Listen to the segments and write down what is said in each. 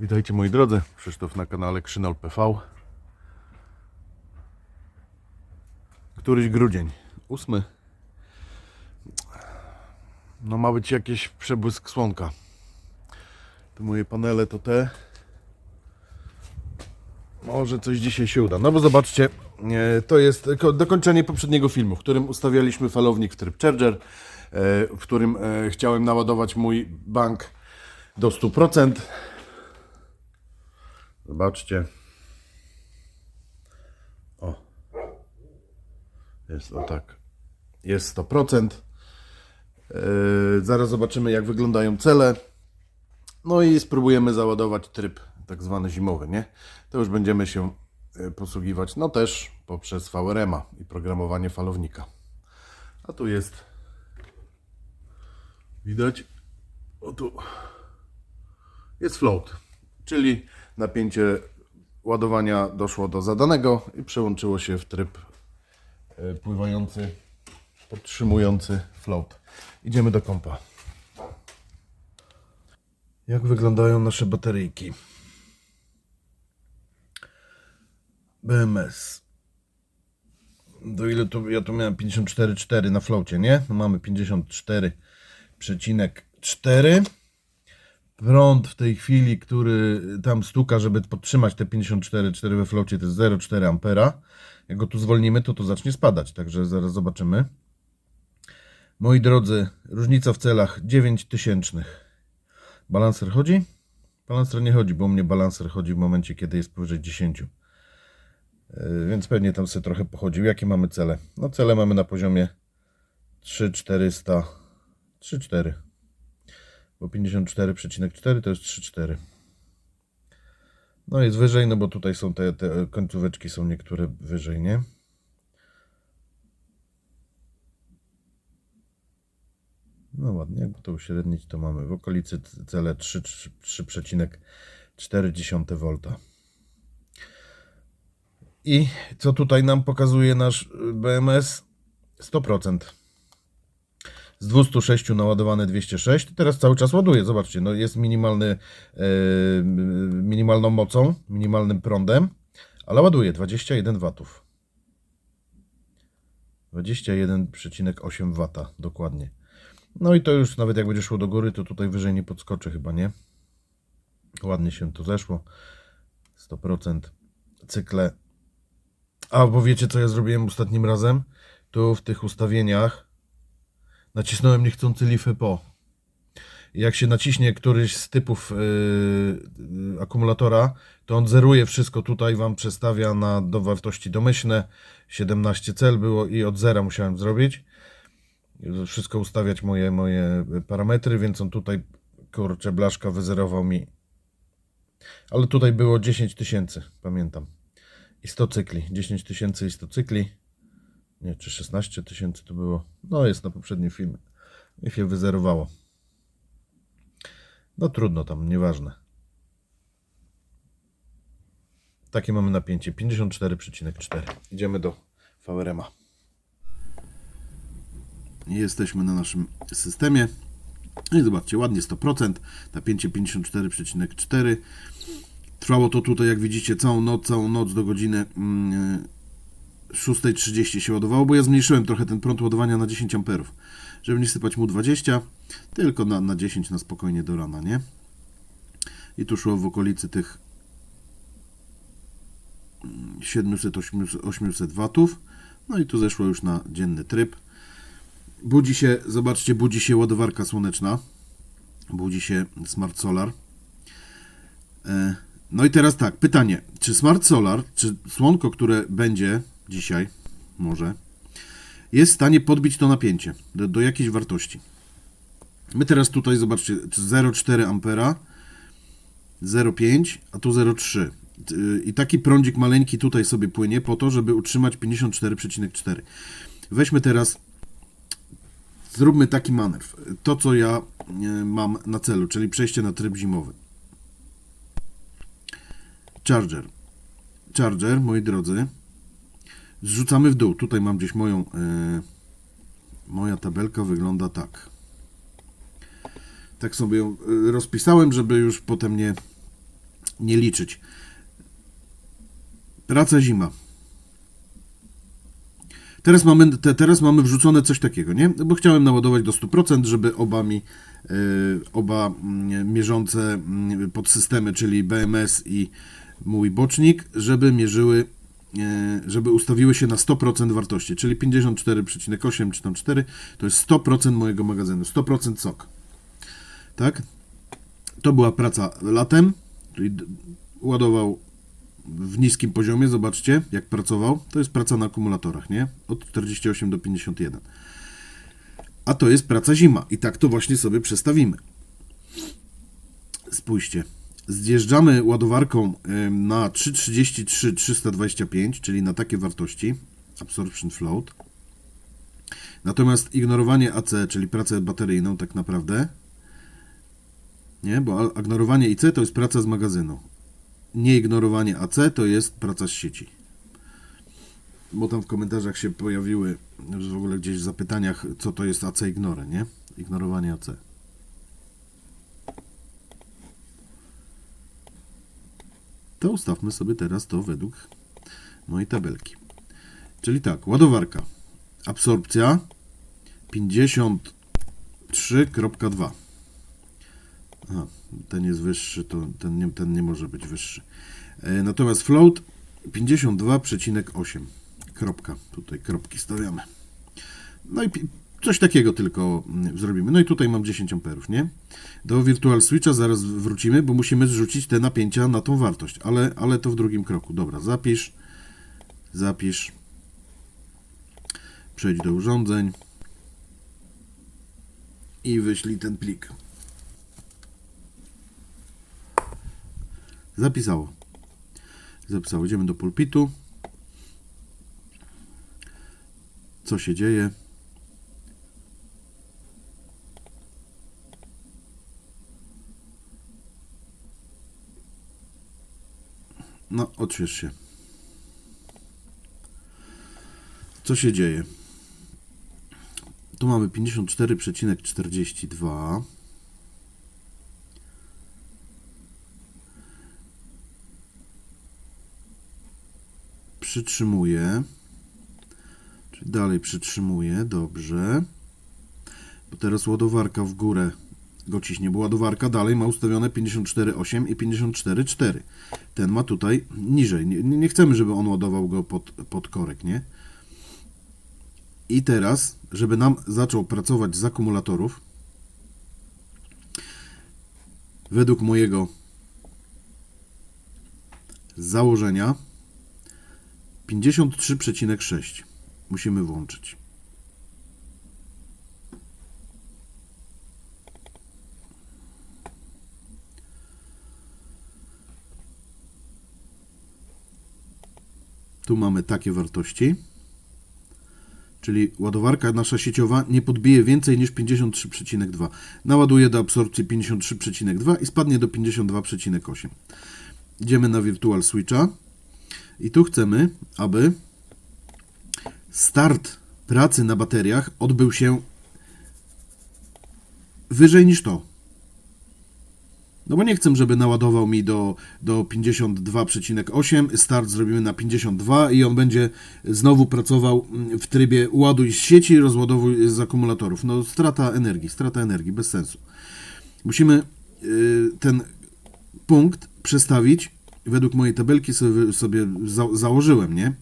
Witajcie moi drodzy, Krzysztof na kanale Krzynol PV. Któryś grudzień, ósmy. No ma być jakiś przebłysk słonka. Te moje panele to te. Może coś dzisiaj się uda. No bo zobaczcie, e, to jest ko- dokończenie poprzedniego filmu, w którym ustawialiśmy falownik w tryb Charger, e, w którym e, chciałem naładować mój bank do 100%. Zobaczcie. O. Jest o tak. Jest 100%. Yy, zaraz zobaczymy, jak wyglądają cele. No i spróbujemy załadować tryb tak zwany zimowy, nie? To już będziemy się yy, posługiwać, no też poprzez VRM-a i programowanie falownika. A tu jest. Widać? O tu jest float, czyli napięcie ładowania doszło do zadanego i przełączyło się w tryb e, pływający, podtrzymujący float. Idziemy do kompa. Jak wyglądają nasze bateryjki? BMS. Do ile tu, ja tu miałem 54,4 na floacie, nie? No mamy 54,4 prąd w tej chwili, który tam stuka, żeby podtrzymać te 54,4 we flocie, to jest 0,4 ampera. Jak go tu zwolnimy, to to zacznie spadać, także zaraz zobaczymy. Moi drodzy, różnica w celach 9 tysięcznych. Balancer chodzi? Balancer nie chodzi, bo u mnie balancer chodzi w momencie, kiedy jest powyżej 10. Yy, Więc pewnie tam sobie trochę pochodził. Jakie mamy cele? No cele mamy na poziomie 3400, 3,4 bo 54,4 to jest 3,4. No jest wyżej, no bo tutaj są te, te końcóweczki są niektóre wyżej, nie? No ładnie, jakby to uśrednić, to mamy w okolicy cele 3 3 3,4 V. I co tutaj nam pokazuje nasz y, BMS? 100% z 206 naładowane 206, teraz cały czas ładuje, zobaczcie, no jest minimalny, e, minimalną mocą, minimalnym prądem, ale ładuje 21 watów. 21,8 W dokładnie. No i to już nawet jak będzie szło do góry, to tutaj wyżej nie podskoczy chyba, nie? Ładnie się to zeszło. 100% cykle. A, bo wiecie co ja zrobiłem ostatnim razem? Tu w tych ustawieniach nacisnąłem niechcący lifę po. Jak się naciśnie któryś z typów yy, akumulatora, to on zeruje wszystko tutaj, wam przestawia na do wartości domyślne. 17 cel było i od zera musiałem zrobić. Wszystko ustawiać moje, moje parametry, więc on tutaj, kurczę, blaszka wyzerował mi. Ale tutaj było 10 tysięcy, pamiętam. I 100 cykli. 10 tysięcy i 100 cykli. Nie, czy 16 tysięcy to było? No, jest na poprzednim filmie. I się wyzerowało. No trudno tam, nieważne. Takie mamy napięcie. 54,4. Idziemy do VRM-a. Jesteśmy na naszym systemie. I zobaczcie, ładnie 100%. Napięcie 54,4. Trwało to tutaj, jak widzicie, całą noc, całą noc do godziny mm, 6.30 się ładowało, bo ja zmniejszyłem trochę ten prąd ładowania na 10 amperów, żeby nie sypać mu 20, tylko na, na 10 na spokojnie do rana, nie? I tu szło w okolicy tych 700-800 watów. No i tu zeszło już na dzienny tryb. Budzi się, zobaczcie, budzi się ładowarka słoneczna. Budzi się Smart Solar. E, No i teraz tak, pytanie, czy Smart Solar, czy słonko, które będzie dzisiaj, może, jest w stanie podbić to napięcie do, do jakiejś wartości? My teraz tutaj, zobaczcie, 0,4 ampera, 0,5, a tu 0,3. Y, I taki prądzik maleńki tutaj sobie płynie po to, żeby utrzymać 54,4. Weźmy teraz, zróbmy taki manewr. To, co ja y, mam na celu, czyli przejście na tryb zimowy. Charger. Charger, moi drodzy. Zrzucamy w dół. Tutaj mam gdzieś moją. e, moja tabelka wygląda tak. Tak sobie ją e, rozpisałem, żeby już potem nie, nie liczyć. Praca zima. Teraz mamy, te, teraz mamy wrzucone coś takiego, nie? Bo chciałem naładować do 100%, żeby oba mi, y, oba mm, mierzące mm, podsystemy, czyli BMS i mój bocznik, żeby mierzyły, żeby ustawiły się na 100% wartości, czyli 54,8 czy tam 4, to jest 100% mojego magazynu, 100% sok. Tak? To była praca latem, czyli ładował w niskim poziomie, zobaczcie, jak pracował. To jest praca na akumulatorach, nie? Od 48 do 51. A to jest praca zima. I tak to właśnie sobie przestawimy. Spójrzcie. Zjeżdżamy ładowarką na 333 325, czyli na takie wartości. Absorption float. Natomiast ignorowanie AC, czyli pracę bateryjną tak naprawdę, nie, bo ignorowanie IC to jest praca z magazynu nieignorowanie AC to jest praca z sieci. Bo tam w komentarzach się pojawiły w ogóle gdzieś w zapytaniach, co to jest AC ignore, nie? Ignorowanie AC. To ustawmy sobie teraz to według mojej tabelki. Czyli tak, ładowarka. Absorpcja 53.2. Aha, ten jest wyższy, to ten nie, ten nie może być wyższy. E, Natomiast float 52,8. Kropka. Tutaj kropki stawiamy. No i coś takiego tylko mm, zrobimy. No i tutaj mam 10 amperów, nie? Do Virtual Switcha zaraz wrócimy, bo musimy zrzucić te napięcia na tą wartość, ale, ale to w drugim kroku. Dobra, zapisz, zapisz, przejdź do urządzeń i wyślij ten plik. Zapisało. Zapisało. Idziemy do pulpitu. Co się dzieje? No, odśwież się. Co się dzieje? Tu mamy 54,42. Przytrzymuję. Czyli dalej przytrzymuję. Dobrze. Bo teraz ładowarka w górę go ciśnie, bo ładowarka dalej ma ustawione 54,8 i 54,4. Ten ma tutaj niżej. Nie, nie chcemy, żeby on ładował go pod, pod korek, nie? I teraz, żeby nam zaczął pracować z akumulatorów, według mojego założenia 53,6 musimy włączyć. Tu mamy takie wartości. Czyli ładowarka nasza sieciowa nie podbije więcej niż 53,2. Naładuje do absorpcji 53,2 i spadnie do 52,8. Idziemy na Virtual Switcha i tu chcemy, aby start pracy na bateriach odbył się wyżej niż to. No bo nie chcę, żeby naładował mi do, do 52,8, start zrobimy na 52 i on będzie znowu pracował mm, w trybie ładuj z sieci, rozładowuj z akumulatorów. No strata energii, strata energii, bez sensu. Musimy y, ten punkt przestawić, według mojej tabelki sobie, sobie za, założyłem, nie?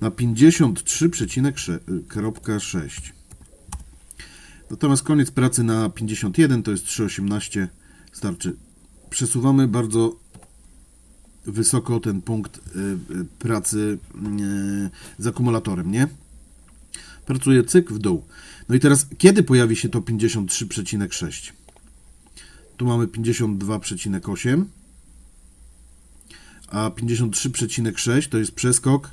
Na 53,6. Natomiast koniec pracy na 51 to jest 3,18 starczy. Przesuwamy bardzo wysoko ten punkt y, y, pracy y, z akumulatorem, nie? Pracuje cyk w dół. No i teraz, kiedy pojawi się to 53,6? Tu mamy 52,8, a 53,6 to jest przeskok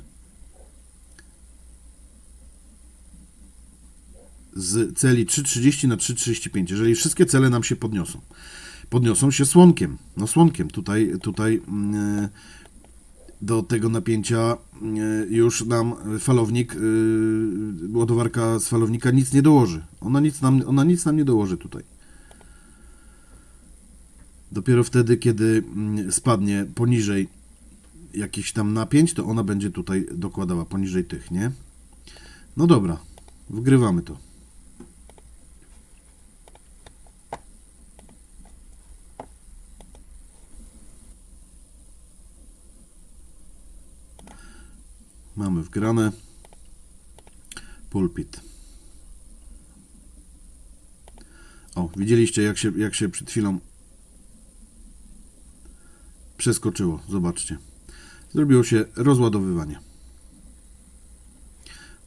z celi 3,30 na 3,35. Jeżeli wszystkie cele nam się podniosą, podniosą się słonkiem. No słonkiem. Tutaj, tutaj mm, do tego napięcia y, już nam falownik, y, ładowarka z falownika nic nie dołoży. Ona nic nam, ona nic nam nie dołoży tutaj. Dopiero wtedy, kiedy mm, spadnie poniżej jakichś tam napięć, to ona będzie tutaj dokładała poniżej tych, nie? No dobra, wgrywamy to. Mamy wgrane. Pulpit. O, widzieliście jak się, jak się przed chwilą przeskoczyło. Zobaczcie. Zrobiło się rozładowywanie.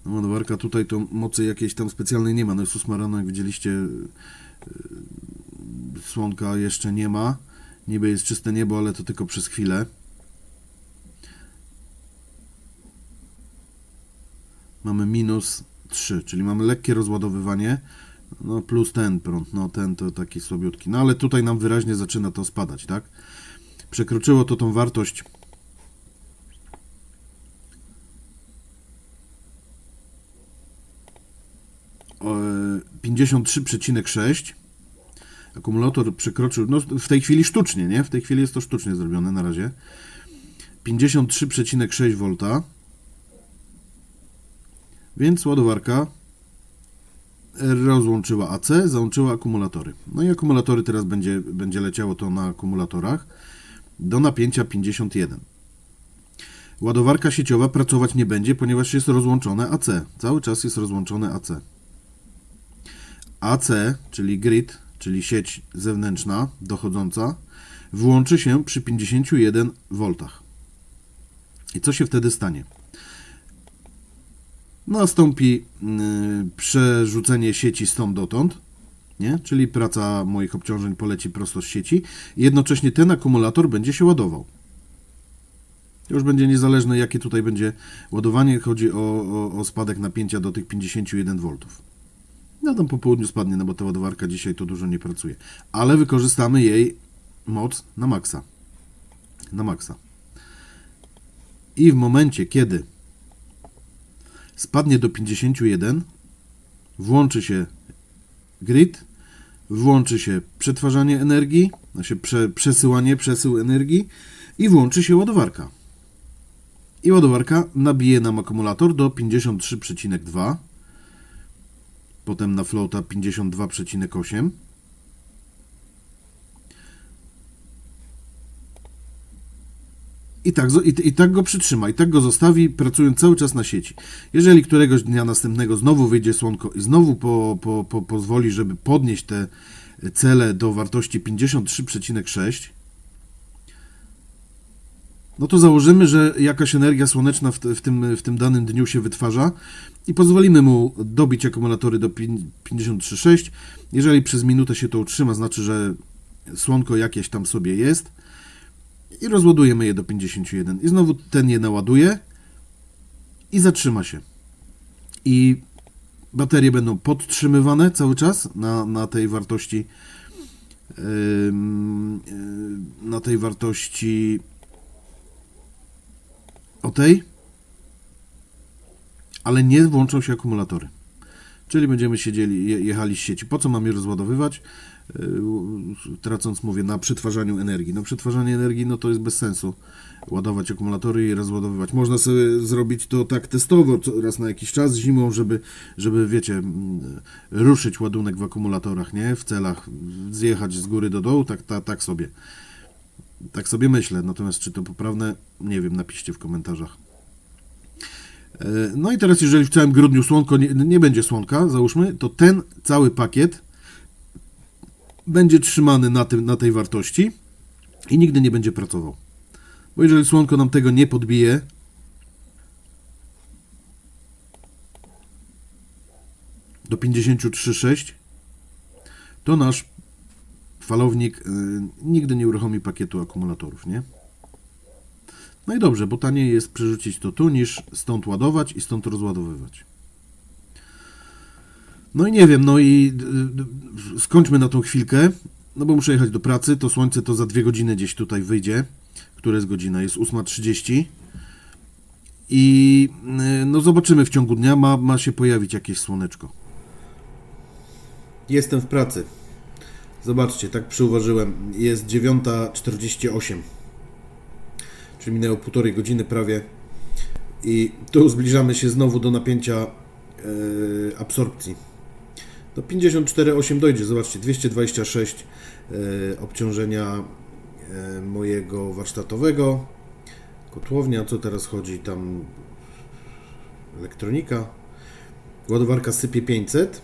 No, ładowarka tutaj to mocy jakiejś tam specjalnej nie ma. No jest 8 rano, jak widzieliście, yy, słonka jeszcze nie ma. Niby jest czyste niebo, ale to tylko przez chwilę. Mamy minus 3, czyli mamy lekkie rozładowywanie. No plus ten prąd, no ten to taki słabiutki. No ale tutaj nam wyraźnie zaczyna to spadać, tak? Przekroczyło to tą wartość e, 53,6 akumulator przekroczył, no w tej chwili sztucznie, nie? W tej chwili jest to sztucznie zrobione na razie. 53,6 V. Więc ładowarka rozłączyła AC, załączyła akumulatory. No i akumulatory teraz będzie, będzie leciało to na akumulatorach do napięcia 51. Ładowarka sieciowa pracować nie będzie, ponieważ jest rozłączone AC. Cały czas jest rozłączone AC. AC, czyli grid, czyli sieć zewnętrzna dochodząca, włączy się przy 51 V. I co się wtedy stanie? Nastąpi y, przerzucenie sieci stąd dotąd, nie? czyli praca moich obciążeń poleci prosto z sieci. Jednocześnie ten akumulator będzie się ładował. Już będzie niezależne, jakie tutaj będzie ładowanie. Chodzi o, o, o spadek napięcia do tych 51 V. No tam po południu spadnie, no bo ta ładowarka dzisiaj to dużo nie pracuje. Ale wykorzystamy jej moc na maksa. Na maksa. I w momencie, kiedy spadnie do 51, włączy się grid, włączy się przetwarzanie energii, znaczy prze, przesyłanie, przesył energii i włączy się ładowarka. I ładowarka nabije nam akumulator do 53,2, potem na floata 52,8. I tak, i, I tak go przytrzyma, i tak go zostawi, pracując cały czas na sieci. Jeżeli któregoś dnia następnego znowu wyjdzie słonko i znowu po, po, po, pozwoli, żeby podnieść te cele do wartości 53,6, no to założymy, że jakaś energia słoneczna w, w, tym, w tym danym dniu się wytwarza i pozwolimy mu dobić akumulatory do pin- 53,6. Jeżeli przez minutę się to utrzyma, znaczy, że słonko jakieś tam sobie jest i rozładujemy je do 51. I znowu ten je naładuje i zatrzyma się. I baterie będą podtrzymywane cały czas na, na tej wartości yy, na tej wartości o tej, ale nie włączą się akumulatory. Czyli będziemy siedzieli, je- jechali z sieci. Po co mam je rozładowywać? Yy, Tracąc, mówię, na przetwarzaniu energii. No przetwarzanie energii, no to jest bez sensu. Ładować akumulatory i rozładowywać. Można sobie zrobić to tak testowo, raz na jakiś czas zimą, żeby, żeby wiecie, ruszyć ładunek w akumulatorach, nie? W celach zjechać z góry do dołu, tak, tak, tak sobie. Tak sobie myślę, natomiast czy to poprawne, nie wiem, napiszcie w komentarzach. E, No i teraz, jeżeli w całym grudniu słonko nie, nie będzie słonka, załóżmy, to ten cały pakiet będzie trzymany na, tym, na tej wartości i nigdy nie będzie pracował. Bo jeżeli słonko nam tego nie podbije, do 53,6, to nasz falownik y, nigdy nie uruchomi pakietu akumulatorów, nie? No i dobrze, bo taniej jest przerzucić to tu, niż stąd ładować i stąd rozładowywać. No i nie wiem, no i y, y, skończmy na tą chwilkę, no bo muszę jechać do pracy, to słońce to za dwie godziny gdzieś tutaj wyjdzie. Która jest godzina? Jest 8.30. I y, no zobaczymy w ciągu dnia, ma, ma się pojawić jakieś słoneczko. Jestem w pracy. Zobaczcie, tak przyuważyłem, jest 9.48, czyli minęło półtorej godziny prawie? I tu zbliżamy się znowu do napięcia e, absorpcji. Do 54,8 dojdzie, zobaczcie, 226 e, obciążenia e, mojego warsztatowego, kotłownia, co teraz chodzi, tam elektronika, ładowarka sypie 500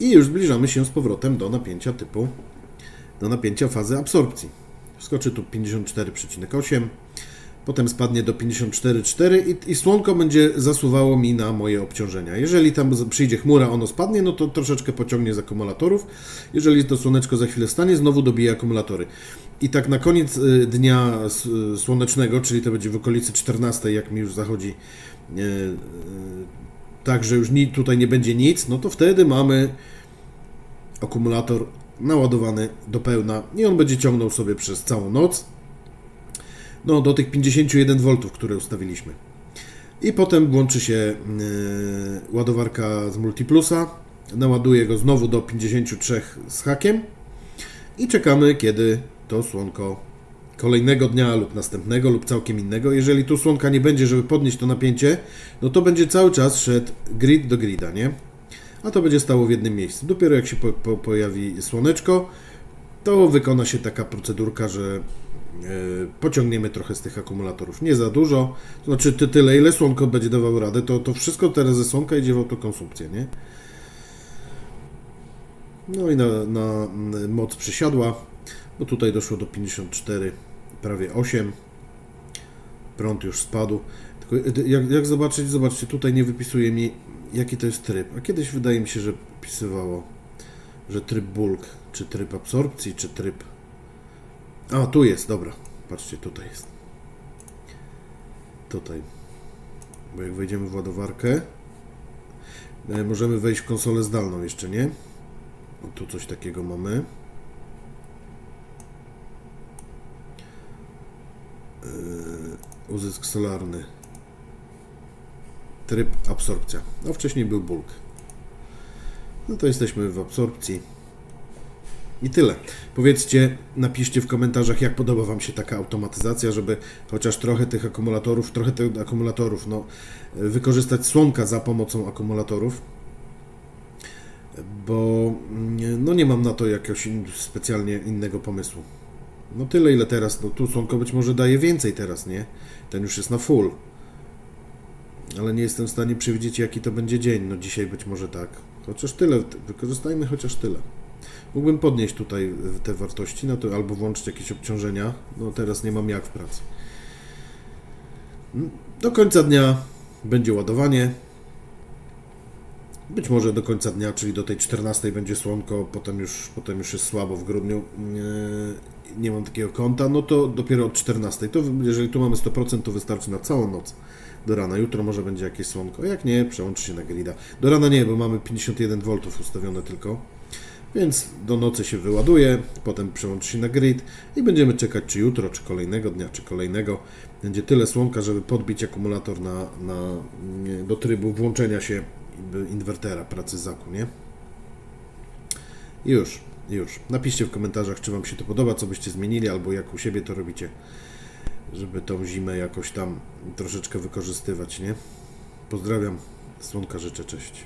i już zbliżamy się z powrotem do napięcia typu, do napięcia fazy absorpcji. Skoczy tu 54,8, potem spadnie do 54,4 i, i słonko będzie zasuwało mi na moje obciążenia. Jeżeli tam przyjdzie chmura, ono spadnie, no to troszeczkę pociągnie z akumulatorów. Jeżeli to słoneczko za chwilę stanie, znowu dobije akumulatory. I tak na koniec y, dnia y, słonecznego, czyli to będzie w okolicy 14, jak mi już zachodzi y, tak, że już tutaj nie będzie nic, no to wtedy mamy akumulator naładowany do pełna i on będzie ciągnął sobie przez całą noc. No, do tych 51 V, które ustawiliśmy. I potem włączy się yy, ładowarka z Multiplusa. Naładuje go znowu do 53 z hakiem. I czekamy, kiedy to słonko kolejnego dnia lub następnego lub całkiem innego. Jeżeli tu słonka nie będzie, żeby podnieść to napięcie, no to będzie cały czas szedł grid do grida, nie? A to będzie stało w jednym miejscu. Dopiero jak się po, po, pojawi słoneczko, to wykona się taka procedurka, że e, pociągniemy trochę z tych akumulatorów. Nie za dużo, to znaczy ty, tyle, ile słonko będzie dawało radę, to, to wszystko teraz ze słonka idzie w autokonsumpcję, nie? No i na, na moc przysiadła, bo tutaj doszło do 54, prawie 8. Prąd już spadł. E, jak, jak zobaczyć, zobaczcie, tutaj nie wypisuje mi jaki to jest tryb. A kiedyś wydaje mi się, że pisywało, że tryb bulk, czy tryb absorpcji, czy tryb... A, tu jest, dobra. Patrzcie, tutaj jest. Tutaj. Bo jak wejdziemy w ładowarkę, e, możemy wejść w konsolę zdalną jeszcze, nie? Tu coś takiego mamy. Yy, uzysk solarny. Tryb absorpcja. No wcześniej był bulk. No to jesteśmy w absorpcji. I tyle. Powiedzcie, napiszcie w komentarzach, jak podoba Wam się taka automatyzacja, żeby chociaż trochę tych akumulatorów, trochę tych akumulatorów, no, wykorzystać słonka za pomocą akumulatorów, bo mm, no nie mam na to jakiegoś specjalnie innego pomysłu. No tyle, ile teraz, no tu słonko być może daje więcej teraz, nie? Ten już jest na full ale nie jestem w stanie przewidzieć, jaki to będzie dzień. No dzisiaj być może tak. Chociaż tyle, wykorzystajmy chociaż tyle. Mógłbym podnieść tutaj y, te wartości, no to albo włączyć jakieś obciążenia. No teraz nie mam jak w pracy. Mm, Do końca dnia będzie ładowanie. Być może do końca dnia, czyli do tej 14 będzie słonko, potem już, potem już jest słabo w grudniu. Nie, nie mam takiego konta, no to dopiero od 14. To jeżeli tu mamy 100%, to wystarczy na całą noc do rana. Jutro może będzie jakieś słonko. Jak nie, przełączy się na grida. Do rana nie, bo mamy 51 V ustawione tylko. Więc do nocy się wyładuje, potem przełączy się na grid i będziemy czekać, czy jutro, czy kolejnego dnia, czy kolejnego będzie tyle słonka, żeby podbić akumulator na, na, do trybu włączenia się inwertera, pracy zaku, nie? Już, już. Napiszcie w komentarzach, czy Wam się to podoba, co byście zmienili, albo jak u siebie to robicie, żeby tą zimę jakoś tam troszeczkę wykorzystywać, nie? Pozdrawiam, słonka życzę, cześć.